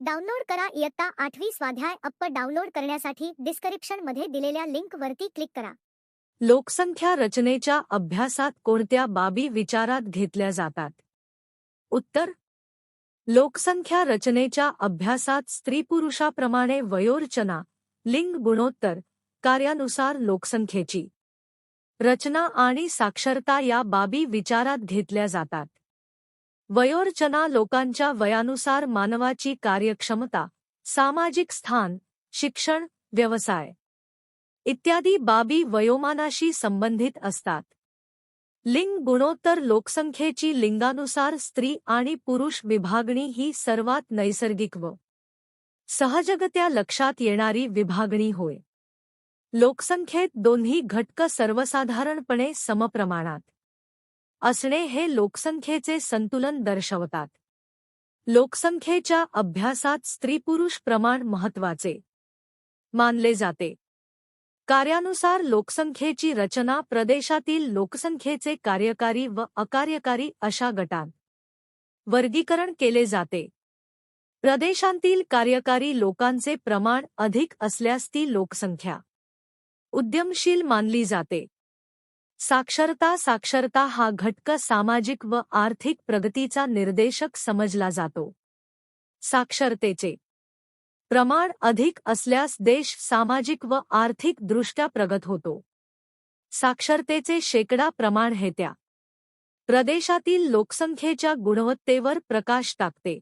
Download करा इयत्ता आठवी स्वाध्याय अप्प डाउनलोड करण्यासाठी डिस्क्रिप्शनमध्ये दिलेल्या लिंक वरती क्लिक करा. लोकसंख्या रचनेच्या अभ्यासात कोणत्या बाबी विचारात घेतल्या जातात? उत्तर लोकसंख्या रचनेच्या अभ्यासात स्त्रीपुरुषाप्रमाणे वयोरचना लिंग गुणोत्तर कार्यानुसार लोकसंख्येची रचना आणि साक्षरता या बाबी विचारात घेतल्या जातात. वयोरचना लोकांच्या वयानुसार मानवाची कार्यक्षमता सामाजिक स्थान शिक्षण व्यवसाय इत्यादी बाबी वयोमानाशी संबंधित असतात. लिंग गुणोत्तर लोकसंख्येची लिंगानुसार स्त्री आणि पुरुष विभागणी ही सर्वात नैसर्गिक व सहजगत्या लक्षात येणारी विभागणी होय. लोकसंख्येत दोन्ही घटक सर्वसाधारणपणे समप्रमाणात असणे हे लोकसंख्येचे संतुलन दर्शवतात. लोकसंख्येच्या अभ्यासात स्त्रीपुरुष प्रमाण महत्त्वाचे मानले जाते. कार्यानुसार लोकसंख्येची रचना प्रदेशातील लोकसंख्येचे कार्यकारी व अकार्यकारी अशा गटांत. वर्गीकरण केले जाते. प्रदेशांतील कार्यकारी लोकांचे प्रमाण अधिक असल्यास ती लोकसंख्या. उद्यमशील मानली जाते. साक्षरता साक्षरता हा घटक सामाजिक व आर्थिक प्रगतीचा निर्देशक समजला जातो. साक्षरतेचे प्रमाण अधिक असल्यास देश सामाजिक व आर्थिक दृष्ट्या प्रगत होतो. साक्षरतेचे शेकडा प्रमाण हे त्या प्रदेशातील लोकसंख्येच्या गुणवत्तेवर प्रकाश टाकते.